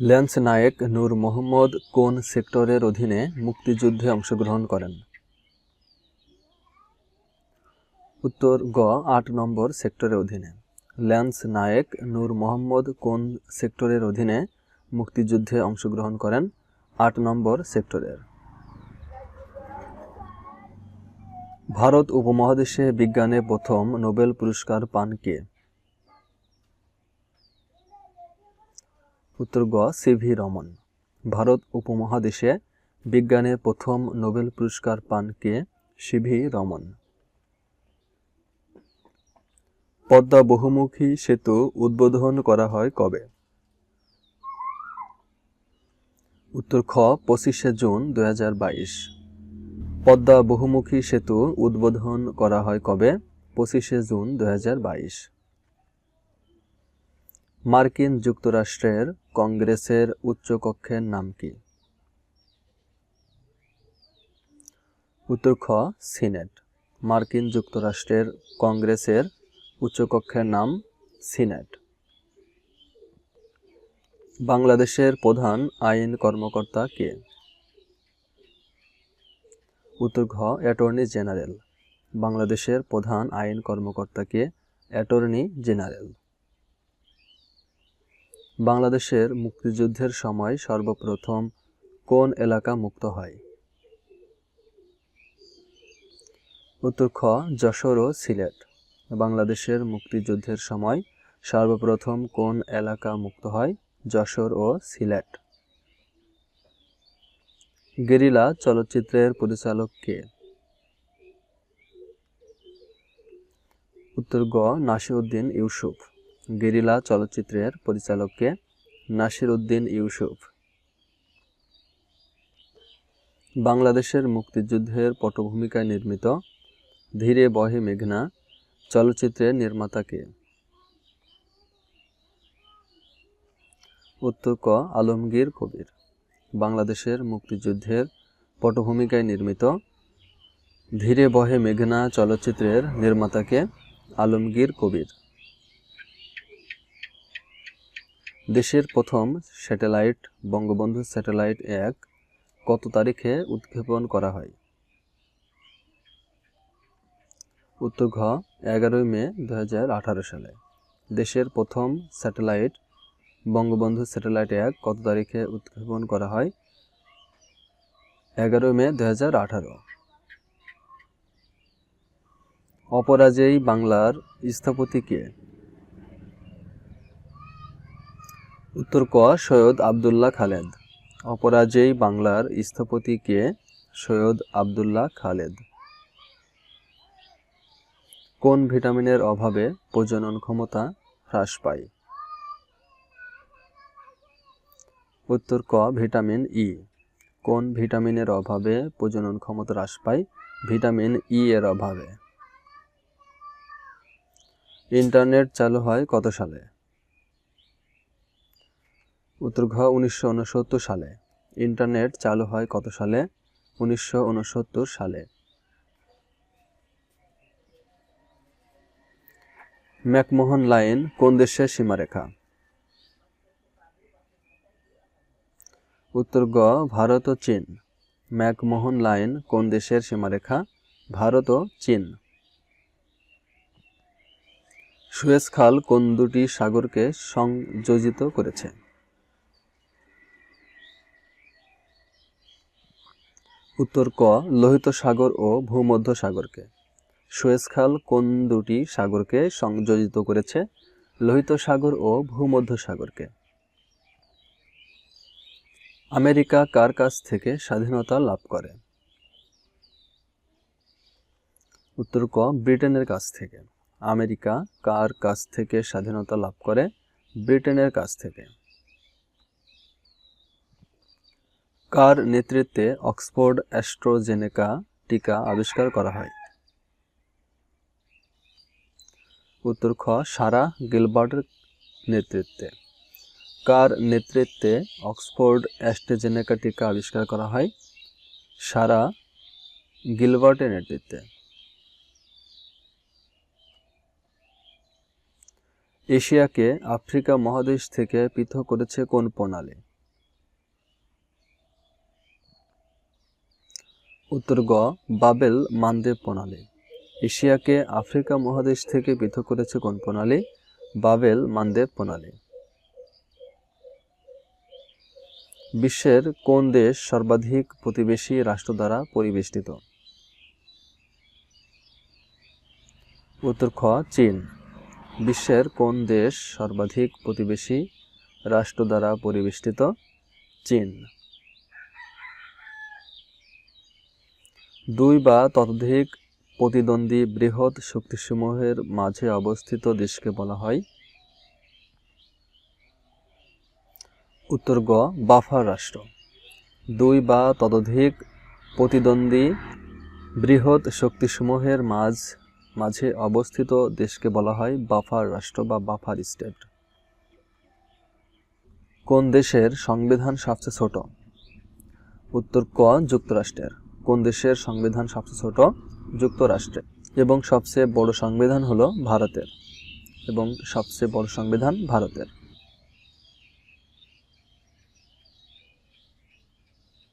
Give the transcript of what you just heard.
Lance Naik নূর মোহাম্মদ কোন সেক্টরের অধীনে মুক্তিযুদ্ধে অংশগ্রহণ করেন? উত্তর গ, আট নম্বর সেক্টরের অধীনে। ল্যান্স নায়েক নূর মোহাম্মদ কোন সেক্টরের অধীনে মুক্তিযুদ্ধে অংশগ্রহণ করেন? আট নম্বর সেক্টরের। ভারত উপমহাদেশে বিজ্ঞানে প্রথম নোবেল পুরস্কার পান কে? উত্তর গ সিভি রমন। ভারত উপমহাদেশে বিজ্ঞানে প্রথম নোবেল পুরস্কার পান কে সিভি রমন। পদ্মা বহুমুখী সেতু উদ্বোধন করা হয় কবে? উত্তর খ, পঁচিশে জুন দু হাজার বাইশ। পদ্মা বহুমুখী সেতু উদ্বোধন করা হয় কবে? পঁচিশে জুন দু হাজার বাইশ। মার্কিন যুক্তরাষ্ট্রের কংগ্রেসের উচ্চকক্ষের নাম কি? উত্তর খ, সিনেট। মার্কিন যুক্তরাষ্ট্রের কংগ্রেসের উচ্চকক্ষের নাম সিনেট। বাংলাদেশের প্রধান আইন কর্মকর্তা কে? উত্তর ঘ, অ্যাটর্নি জেনারেল। বাংলাদেশের প্রধান আইন কর্মকর্তা কে? Attorney general. বাংলাদেশের মুক্তিযুদ্ধের সময় সর্বপ্রথম কোন এলাকা মুক্ত হয়? উত্তর খ, যশোর ও সিলেট। বাংলাদেশের মুক্তিযুদ্ধের সময় সর্বপ্রথম কোন এলাকা মুক্ত হয়? যশোর ও সিলেট। গেরিলা চলচ্চিত্রের পরিচালক কে? উত্তর গ, নাসিরউদ্দিন ইউসুফ। গেরিলা চলচ্চিত্রের পরিচালককে নাসির উদ্দিন ইউসুফ। বাংলাদেশের মুক্তিযুদ্ধের পটভূমিকায় নির্মিত ধীরে বহে মেঘনা চলচ্চিত্রের নির্মাতাকে। উত্তর ক আলমগীর কবির। বাংলাদেশের মুক্তিযুদ্ধের পটভূমিকায় নির্মিত ধীরে বহে মেঘনা চলচ্চিত্রের নির্মাতাকে আলমগীর কবির। দেশের প্রথম স্যাটেলাইট, বঙ্গবন্ধু স্যাটেলাইট এক কত তারিখে উৎক্ষেপণ করা হয়? উত্তর ঘ, এগারোই মে দু হাজার আঠারো সালে। দেশের প্রথম স্যাটেলাইট, বঙ্গবন্ধু স্যাটেলাইট এক কত তারিখে উৎক্ষেপণ করা হয়? এগারোই মে দু অপরাজেয় বাংলার স্থপতি কে? উত্তর ক, সৈয়দ আবদুল্লাহ খালেদ। অপরাজেয় বাংলার স্থপতি কে সৈয়দ আবদুল্লাহ খালেদ। কোন ভিটামিনের অভাবে প্রজনন ক্ষমতা হ্রাস পায়? উত্তর ক, ভিটামিন ই কোন ভিটামিনের অভাবে প্রজনন ক্ষমতা হ্রাস পায়? ভিটামিন ই এর অভাবে। ইন্টারনেট চালু হয় কত সালে? উত্তর ঘ, উনিশশো উনসত্তর সালে। ইন্টারনেট চালু হয় কত সালে? উনিশশো ঊনসত্তর সালে। ম্যাকমোহন লাইন কোন দেশের সীমারেখা? উত্তর গ ভারত ও চীন। ম্যাকমোহন লাইন কোন দেশের সীমারেখা? ভারত ও চীন। সুয়েজ খাল কোন দুটি সাগরকে সংযোজিত করেছে? উত্তর ক, লোহিত সাগর ও ভূমধ্য সাগরকে। সুয়েজ খাল কোন দুটি সাগরকে সংযোজিত করেছে? লোহিত সাগর ও ভূমধ্য সাগরকে। আমেরিকা কার কাছ থেকে স্বাধীনতা লাভ করে? উত্তর ক, ব্রিটেনের কাছ থেকে। আমেরিকা কার কাছ থেকে স্বাধীনতা লাভ করে? ব্রিটেনের কাছ থেকে। কার নেতৃত্বে অক্সফোর্ড অ্যাস্ট্রোজেনেকা টিকা আবিষ্কার করা হয়? উত্তর খ, সারা গিলবার্টের নেতৃত্বে। কার নেতৃত্বে অক্সফোর্ড অ্যাস্ট্রোজেনেকা টিকা আবিষ্কার করা হয়? সারা গিলবার্টের নেতৃত্বে। এশিয়াকে আফ্রিকা মহাদেশ থেকে পৃথক করেছে কোন প্রণালী? উত্তর গ, বাবেল মানদেব প্রণালী। এশিয়াকে আফ্রিকা মহাদেশ থেকে পৃথক করেছে কোন প্রণালী? বাবেল মানদেব প্রণালী। বিশ্বের কোন দেশ সর্বাধিক প্রতিবেশী রাষ্ট্র দ্বারা পরিবেষ্টিত? উত্তর খ, চীন। বিশ্বের কোন দেশ সর্বাধিক প্রতিবেশী রাষ্ট্র দ্বারা পরিবেষ্টিত? চীন। দুই বা ততোধিক প্রতিদ্বন্দ্বী বৃহৎ শক্তিসমূহের মাঝে অবস্থিত দেশকে বলা হয় উত্তর গ, বাফার রাষ্ট্র। দুই বা ততোধিক প্রতিদ্বন্দ্বী বৃহৎ শক্তিসমূহের মাঝ, মাঝে অবস্থিত দেশকে বলা হয় বাফার রাষ্ট্র বা বাফার স্টেট। কোন দেশের সংবিধান সবচেয়ে ছোট? উত্তর ক, যুক্তরাষ্ট্রের। কোন দেশের সংবিধান সবচেয়ে ছোট? যুক্তরাষ্ট্রে। এবং সবচেয়ে বড় সংবিধান হলো ভারতের। এবং সবচেয়ে বড় সংবিধান ভারতের।